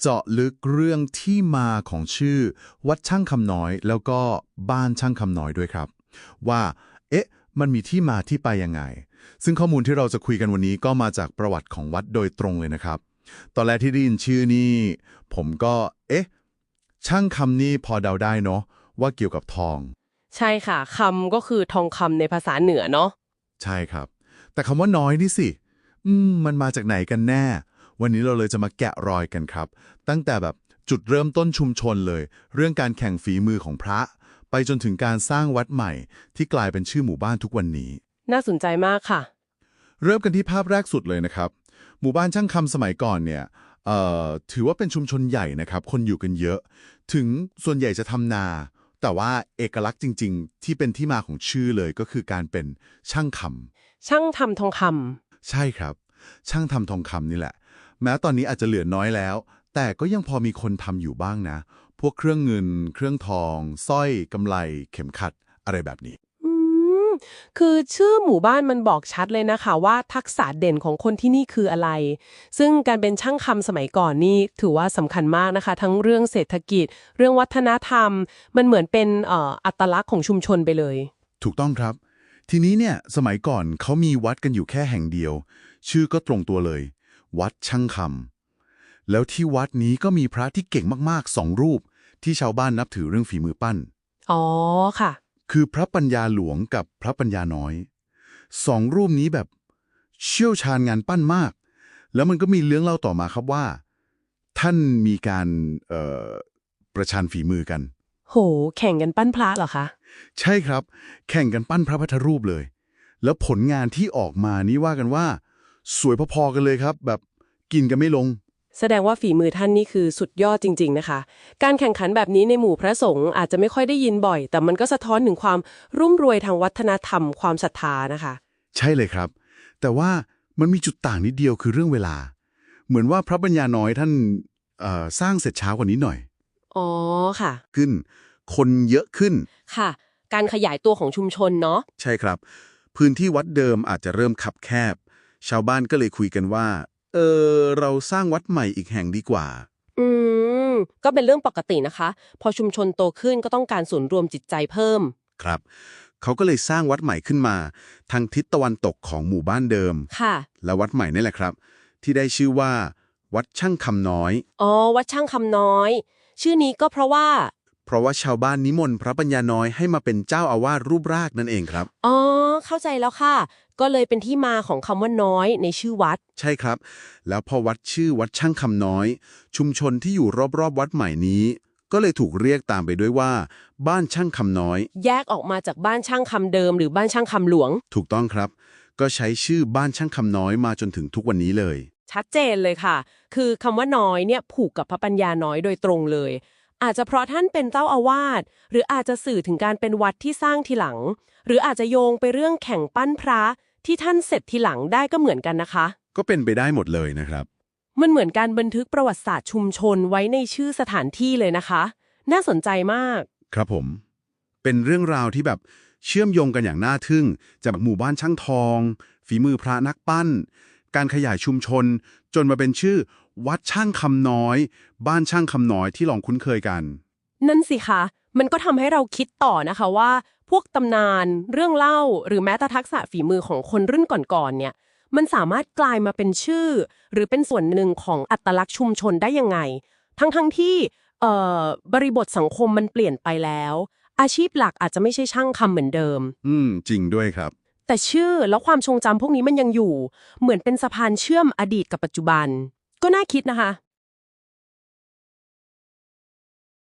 เจาะลึกเรื่องที่มาของชื่อ วัดช่างคำน้อย แล้วก็บ้านช่างคำน้อยด้วยครับ ว่า เอ๊ะ มันมีที่มาที่ไปยังไง ซึ่งข้อมูลที่เราจะคุยกันวันนี้ก็มาจากประวัติของวัดโดยตรงเลยนะครับ ตอนแรกที่ได้ยินชื่อนี่ ผมก็ เอ๊ะ ช่างคำนี่พอเดาได้เนาะว่าเกี่ยวกับทอง ใช่ค่ะคำก็คือทองคำในภาษาเหนือเนาะใช่ครับ แต่คำว่าน้อยนี่สิ อืม มันมาจากไหนกันแน่ วันนี้เราเลยจะมาแกะรอยกันครับ ตั้งแต่แบบจุดเริ่มต้นชุมชนเลย เรื่องการแข่งฝีมือของพระ ไปจนถึงการสร้างวัดใหม่ ที่กลายเป็นชื่อหมู่บ้านทุกวันนี้ น่าสนใจมากค่ะ เริ่มกันที่ภาพแรกสุดเลยนะครับ หมู่บ้านช่างคำสมัยก่อนเนี่ยเอ่อถือว่าเป็นชุมชนใหญ่นะครับ คนอยู่กันเยอะ ถึงส่วนใหญ่จะทำนา แต่ว่าเอกลักษณ์จริง ๆ ที่เป็นที่มาของชื่อเลยก็คือการเป็นช่างคำช่างทำทองคำใช่ครับ ช่างทำทองคำนี่แหละ แม้ตอนนี้อาจจะเหลือน้อยแล้ว แต่ก็ยังพอมีคนทำอยู่บ้างนะ พวกเครื่องเงิน เครื่องทองสร้อยกำไล เข็มขัด อะไรแบบนี้อืมคือชื่อหมู่บ้านมันบอกชัดเลยนะคะว่าทักษะเด่นของคนที่นี่คืออะไร ซึ่งการเป็นช่างคำสมัยก่อนนี่ถือว่าสำคัญมากนะคะ ทั้งเรื่องเศรษฐกิจ เรื่องวัฒนธรรม มันเหมือนเป็นเอ่ออัตลักษณ์ของชุมชนไปเลย ถูกต้องครับ ทีนี้เนี่ยสมัยก่อนเขามีวัดกันอยู่แค่แห่งเดียว ชื่อก็ตรงตัวเลย วัดช่างคำแล้วที่วัดนี้ก็มีพระที่เก่งมากๆสองรูป ที่ชาวบ้านนับถือเรื่องฝีมือปั้น อ๋อค่ะ คือพระปัญญาหลวงกับพระปัญญาน้อยสองรูปนี้แบบเชี่ยวชาญงานปั้นมาก แล้วมันก็มีเรื่องเล่าต่อมาครับว่า ท่านมีการเอ่อประชันฝีมือกัน โห แข่งกันปั้นพระเหรอคะ ใช่ครับ แข่งกันปั้นพระพุทธรูปเลย แล้วผลงานที่ออกมานี่ว่ากันว่า สวยพอๆกันเลยครับ แบบกินกันไม่ลง แสดงว่าฝีมือท่านนี่คือสุดยอดจริง ๆ นะคะ การแข่งขันแบบนี้ในหมู่พระสงฆ์อาจจะไม่ค่อยได้ยินบ่อย แต่มันก็สะท้อนถึงความรุ่มรวยทางวัฒนธรรมความศรัทธานะคะ ใช่เลยครับ แต่ว่ามันมีจุดต่างนิดเดียวคือเรื่องเวลา เหมือนว่าพระปัญญาน้อยท่านเอ่อสร้างเสร็จช้ากว่านี้หน่อย อ๋อค่ะ ขึ้น คนเยอะขึ้น ค่ะ การขยายตัวของชุมชนเนาะ ใช่ครับ พื้นที่วัดเดิมอาจจะเริ่มคับแคบ ชาวบ้านก็เลยคุยกันว่า เออ เราสร้างวัดใหม่อีกแห่งดีกว่า อืม ก็เป็นเรื่องปกตินะคะ พอชุมชนโตขึ้นก็ต้องการศูนย์รวมจิตใจเพิ่ม ครับ เขาก็เลยสร้างวัดใหม่ขึ้นมา ทางทิศตะวันตกของหมู่บ้านเดิม ค่ะ และวัดใหม่นี่แหละครับ ที่ได้ชื่อว่า วัดช่างคำน้อย อ๋อ วัดช่างคำน้อย ชื่อนี้ก็เพราะว่า เพราะว่าชาวบ้านนิมนต์พระปัญญาน้อยให้มาเป็นเจ้าอาวาสรูปรากนั่นเองครับ อ๋อ เข้าใจแล้วค่ะ ก็เลยเป็นที่มาของคำว่าน้อยในชื่อวัด ใช่ครับ แล้วพอวัดชื่อวัดช่างคำน้อย ชุมชนที่อยู่รอบๆวัดใหม่นี้ ก็เลยถูกเรียกตามไปด้วยว่า บ้านช่างคำน้อย แยกออกมาจากบ้านช่างคำเดิมหรือบ้านช่างคำหลวง ถูกต้องครับ ก็ใช้ชื่อบ้านช่างคำน้อยมาจนถึงทุกวันนี้เลย ชัดเจนเลยค่ะ คือคำว่าน้อยเนี่ยผูกกับพระปัญญาน้อยโดยตรงเลย อาจจะเพราะท่านเป็นเจ้าอาวาสหรืออาจจะสื่อถึงการเป็นวัดที่สร้างทีหลัง หรืออาจจะโยงไปเรื่องแข่งปั้นพระ ที่ท่านเสร็จทีหลังได้ก็เหมือนกันนะคะ ก็เป็นไปได้หมดเลยนะครับ มันเหมือนการบันทึกประวัติศาสตร์ชุมชนไว้ในชื่อสถานที่เลยนะคะ น่าสนใจมาก ครับผม เป็นเรื่องราวที่แบบเชื่อมโยงกันอย่างน่าทึ่ง จากหมู่บ้านช่างทอง ฝีมือพระนักปั้น การขยายชุมชน จนมาเป็นชื่อ วัดช่างคำน้อย บ้านช่างคำน้อยที่ลองคุ้นเคยกัน นั่นสิคะ มันก็ทำให้เราคิดต่อนะคะว่าพ วกตำนานเรื่องเล่า หรือแม้แต่ทักษะฝีมือของคนรุ่นก่อนๆเนี่ยมันสามารถกลายมาเป็นชื่อ หรือเป็นส่วนหนึ่งของอัตลักษณ์ชุมชนได้ยังไง ทั้งๆที่เอ่อบริบทสังคมมันเปลี่ยนไปแล้ว อาชีพหลักอาจจะไม่ใช่ช่างคำเหมือนเดิม อืม จริงด้วยครับ แต่ชื่อแล้วความทรงจำพวกนี้มันยังอยู่ เหมือนเป็นสะพานเชื่อมอดีตกับปัจจุบัน ก็น่าคิดนะคะ